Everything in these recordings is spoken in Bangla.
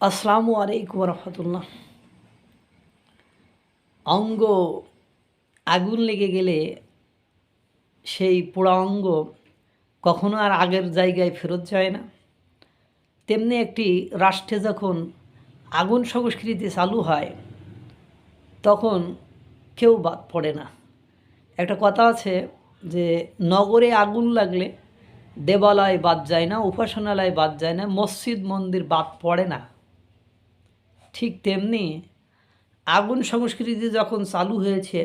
আসসালামু আলাইকুম রহমতুল্লাহ অঙ্গ আগুন লেগে গেলে সেই পোড়া অঙ্গ কখনো আর আগের জায়গায় ফেরত যায় না। তেমনি একটি রাষ্ট্রে যখন আগুন সংস্কৃতি চালু হয়, তখন কেউ বাদ পড়ে না। একটা কথা আছে যে, নগরে আগুন লাগলে দেবালয় বাদ যায় না, উপাসনালয় বাদ যায় না, মসজিদ, মন্দির বাদ পড়ে না। ঠিক তেমনি আগুন সংস্কৃতি যখন চালু হয়েছে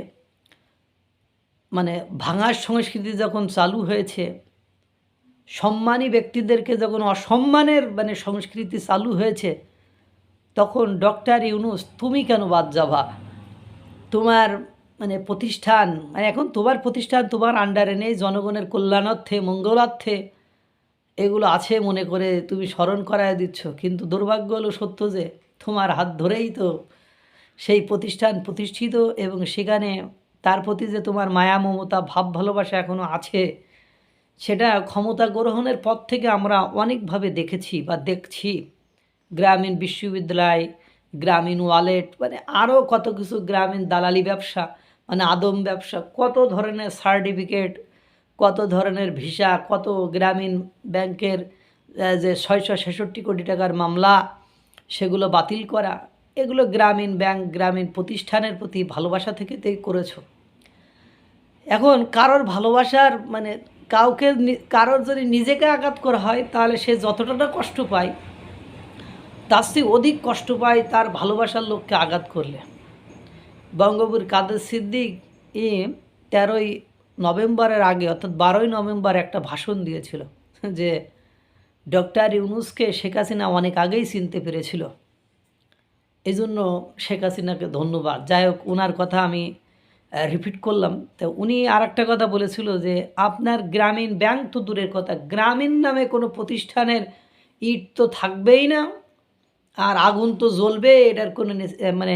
মানে ভাঙার সংস্কৃতি যখন চালু হয়েছে, সম্মানী ব্যক্তিদেরকে যখন অসম্মানের মানে সংস্কৃতি চালু হয়েছে, তখন ডক্টর ইউনুস, তুমি কেন বাদ যাবা? তোমার মানে প্রতিষ্ঠান মানে এখন তোমার প্রতিষ্ঠান তোমার আন্ডারে নেই, জনগণের কল্যাণার্থে, মঙ্গলার্থে, এগুলো আছে মনে করে তুমি স্মরণ করায় দিচ্ছ। কিন্তু দুর্ভাগ্য হলো সত্য যে তোমার হাত ধরেই তো সেই প্রতিষ্ঠান প্রতিষ্ঠিত এবং সেখানে তার প্রতি যে তোমার মায়া, মমতা, ভাব, ভালোবাসা এখনও আছে, সেটা ক্ষমতা গ্রহণের পর থেকে আমরা অনেকভাবে দেখেছি বা দেখছি। গ্রামীণ বিশ্ববিদ্যালয়, গ্রামীণ ওয়ালেট মানে আরও কত কিছু গ্রামীণ দালালি ব্যবসা মানে আদম ব্যবসা, কত ধরনের সার্টিফিকেট, কত ধরনের ভিসা, কত গ্রামীণ ব্যাংকের যে ছয়শো ছেষট্টি কোটি টাকার মামলা সেগুলো বাতিল করা, এগুলো গ্রামীণ ব্যাংক, গ্রামীণ প্রতিষ্ঠানের প্রতি ভালোবাসা থেকে করেছ। এখন কারোর ভালোবাসার মানে কাউকে কারোর যদি নিজেকে আঘাত করা হয়, তাহলে সে যতটা কষ্ট পায়, তার চেয়ে অধিক কষ্ট পায় তার ভালোবাসার লোককে আঘাত করলে। বঙ্গবীর কাদের সিদ্দিক ই তেরোই নভেম্বরের আগে, অর্থাৎ বারোই নভেম্বর একটা ভাষণ দিয়েছিল যে ডক্টর ইউনুসকে শেখ হাসিনা অনেক আগেই চিনতে পেরেছিল। জন্য শেখ হাসিনাকে ধন্যবাদ। যাই হোক ওনার কথা আমি রিপিট করলাম। তো উনি আর একটা কথা বলেছিল যে, আপনার গ্রামীণ ব্যাংক তো দূরের কথা, গ্রামীণ নামে কোনো প্রতিষ্ঠানের ইট তো থাকবেই না, আর আগুন তো জ্বলবে, এটার কোনো মানে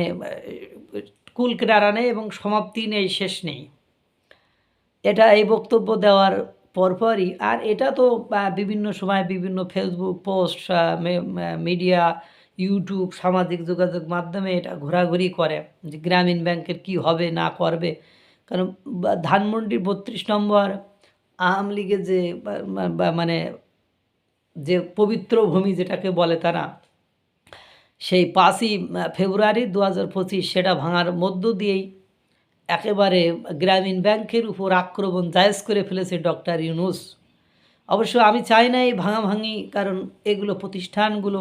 কুল কেনারা নেই এবং সমাপ্তি নেই, শেষ নেই। এটা এই বক্তব্য দেওয়ার পরপরই। আর এটা তো বিভিন্ন সময় বিভিন্ন ফেসবুক পোস্ট মিডিয়া ইউটিউব সামাজিক যোগাযোগ মাধ্যমে এটা ঘোরাঘুরি করে যে গ্রামীণ ব্যাংকের কি হবে, না করবে। কারণ ধানমন্ডির বত্রিশ নম্বর, আওয়ামী লীগের যে মানে যে পবিত্র ভূমি যেটাকে বলে তারা, সেই পাঁচই ফেব্রুয়ারি দু হাজার পঁচিশ সেটা ভাঙার মধ্য দিয়েই একেবারে গ্রামীণ ব্যাংকের উপর আক্রমণ জায়েজ করে ফেলেছে ডক্টর ইউনুস। অবশ্য আমি চাই না এই ভাঙাভাঙি, কারণ এগুলো প্রতিষ্ঠানগুলো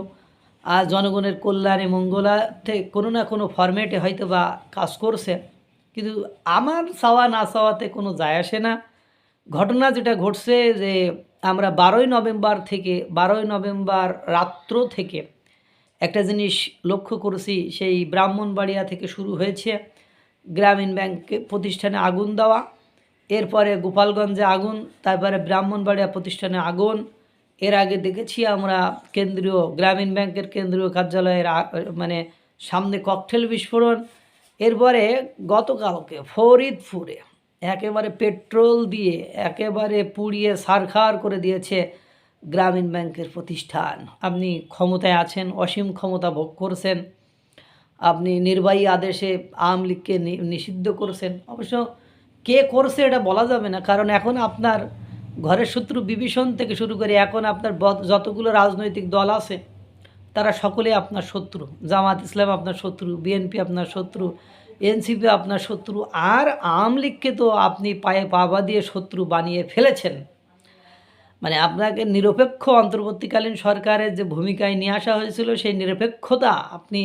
জনগণের কল্যাণে মঙ্গলাতে কোনো না কোনো ফরম্যাটে হয়তো বা কাজ করছে। কিন্তু আমার চাওয়া না চাওয়াতে কোনো যায় আসে না। ঘটনা যেটা ঘটছে যে আমরা বারোই নভেম্বর থেকে, বারোই নভেম্বর রাত্র থেকে একটা জিনিস লক্ষ্য করেছি, সেই ব্রাহ্মণবাড়িয়া থেকে শুরু হয়েছে। গ্রামীণ ব্যাংকে প্রতিষ্ঠানে আগুন দেওয়া, এরপরে গোপালগঞ্জে আগুন, তারপরে ব্রাহ্মণবাড়িয়া প্রতিষ্ঠানে আগুন। এর আগে দেখেছি আমরা কেন্দ্রীয়, গ্রামীণ ব্যাংকের কেন্দ্রীয় কার্যালয়ের মানে সামনে ককটেল বিস্ফোরণ। এরপরে গতকালকে ফরিদপুরে একেবারে পেট্রোল দিয়ে একেবারে পুড়িয়ে সারখার করে দিয়েছে গ্রামীণ ব্যাংকের প্রতিষ্ঠান। আপনি ক্ষমতায় আছেন, অসীম ক্ষমতা ভোগ করছেন। আপনি নির্বাহী আদেশে আওয়ামী লীগকে নিষিদ্ধ করছেন। অবশ্য কে করছে এটা বলা যাবে না, কারণ এখন আপনার ঘরের শত্রু বিভীষণ থেকে শুরু করে এখন আপনার যতগুলো রাজনৈতিক দল আছে, তারা সকলে আপনার শত্রু। জামাত ইসলাম আপনার শত্রু, বিএনপি আপনার শত্রু, এনসিপি আপনার শত্রু, আর আওয়ামী লীগকে তো আপনি পায়ে পাবা দিয়ে শত্রু বানিয়ে ফেলেছেন। মানে আপনাকে নিরপেক্ষ অন্তর্বর্তীকালীন সরকারের যে ভূমিকায় নিয়ে আসা হয়েছিল, সেই নিরপেক্ষতা আপনি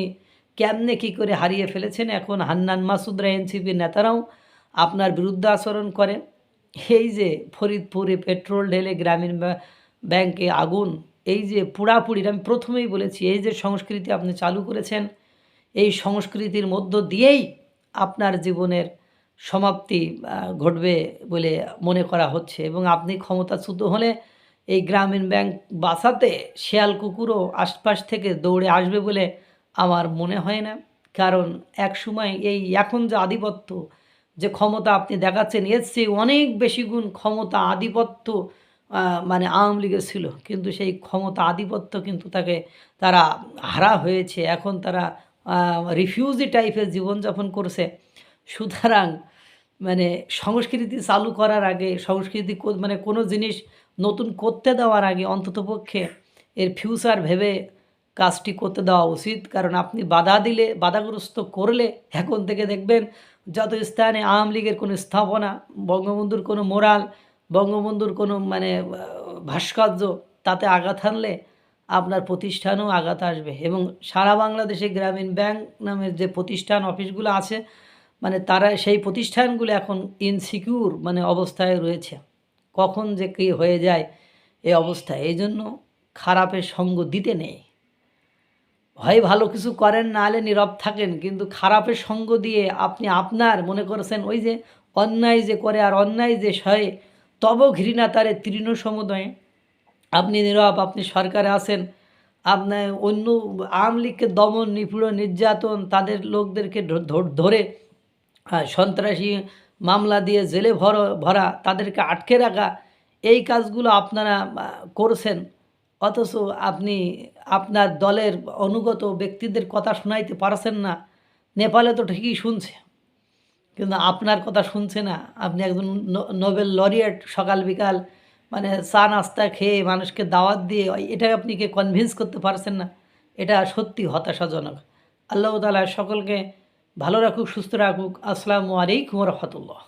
কেমনে কী করে হারিয়ে ফেলেছেন? এখন হান্নান মাসুদরা এনসিপির নেতারাও আপনার বিরুদ্ধে আচরণ করে এই যে ফরিদপুরে পেট্রোল ঢেলে গ্রামীণ ব্য- ব্যাংকে আগুন, এই যে পুড়াপুড়ির আমি প্রথমেই বলেছি, এই যে সংস্কৃতি আপনি চালু করেছেন, এই সংস্কৃতির মধ্য দিয়েই আপনার জীবনের সমাপ্তি ঘটবে বলে মনে করা হচ্ছে। এবং আপনি ক্ষমতাচ্যুত হলে এই গ্রামীণ ব্যাংক বাঁচাতে শেয়াল কুকুরও আশপাশ থেকে দৌড়ে আসবে বলে আমার মনে হয় না। কারণ এক সময় এই এখন যে আধিপত্য, যে ক্ষমতা আপনি দেখাচ্ছেন, এর চেয়ে অনেক বেশি গুণ ক্ষমতা আধিপত্য মানে আওয়ামী লীগের ছিল। কিন্তু সেই ক্ষমতা আধিপত্য কিন্তু তাকে, তারা হারা হয়েছে। এখন তারা রিফিউজি টাইপের জীবনযাপন করছে। সুতরাং মানে সংস্কৃতি চালু করার আগে, সংস্কৃতি মানে কোনো জিনিস নতুন করতে দেওয়ার আগে অন্ততপক্ষে এর ফিউচার ভেবে কাজটি করতে দেওয়া উচিত। কারণ আপনি বাধা দিলে, বাধাগ্রস্ত করলে এখন থেকে দেখবেন যত স্থানে আওয়ামী লীগের কোনো স্থাপনা, বঙ্গবন্ধুর কোনো মোরাল, বঙ্গবন্ধুর কোনো মানে ভাস্কর্য, তাতে আঘাত হানলে আপনার প্রতিষ্ঠানও আঘাত আসবে। এবং সারা বাংলাদেশে গ্রামীণ ব্যাংক নামের যে প্রতিষ্ঠান, অফিসগুলো আছে মানে তারা সেই প্রতিষ্ঠানগুলো এখন ইনসিকিউর মানে অবস্থায় রয়েছে। কখন যে কী হয়ে যায় এই অবস্থায় এই জন্য খারাপের সঙ্গ দিতে নেই। হয় ভালো কিছু করেন, না হলে নীরব থাকেন। কিন্তু খারাপের সঙ্গ দিয়ে আপনি আপনার, মনে করেছেন ওই যে অন্যায় যে করে আর অন্যায় যে সয়ে, তব ঘৃণা তারে তৃণ সমুদয়ে। আপনি নীরব, আপনি সরকারে আছেন আপনার অন্য আওয়ামী লীগকে দমন, নিপীড়ন, নির্যাতন, তাদের লোকদেরকে ধরে সন্ত্রাসী মামলা দিয়ে জেলে ভর, ভরা, তাদেরকে আটকে রাখা, এই কাজগুলো আপনারা করছেন। অথচ আপনি আপনার দলের অনুগত ব্যক্তিদের কথা শোনাইতে পারছেন না। নেপালে তো ঠিকই শুনছে। কিন্তু আপনার কথা শুনছে না। আপনি একজন নোবেল লরিয়েট সকাল বিকাল মানে চা নাস্তা খেয়ে মানুষকে দাওয়াত দিয়ে এটা আপনি কে কনভিন্স করতে পারছেন না? এটা সত্যি হতাশাজনক। আল্লাহ তালা সকলকে ভালো রাখুক, সুস্থ রাখুক। আসসালামু আলাইকুম রহমতুল্লাহ।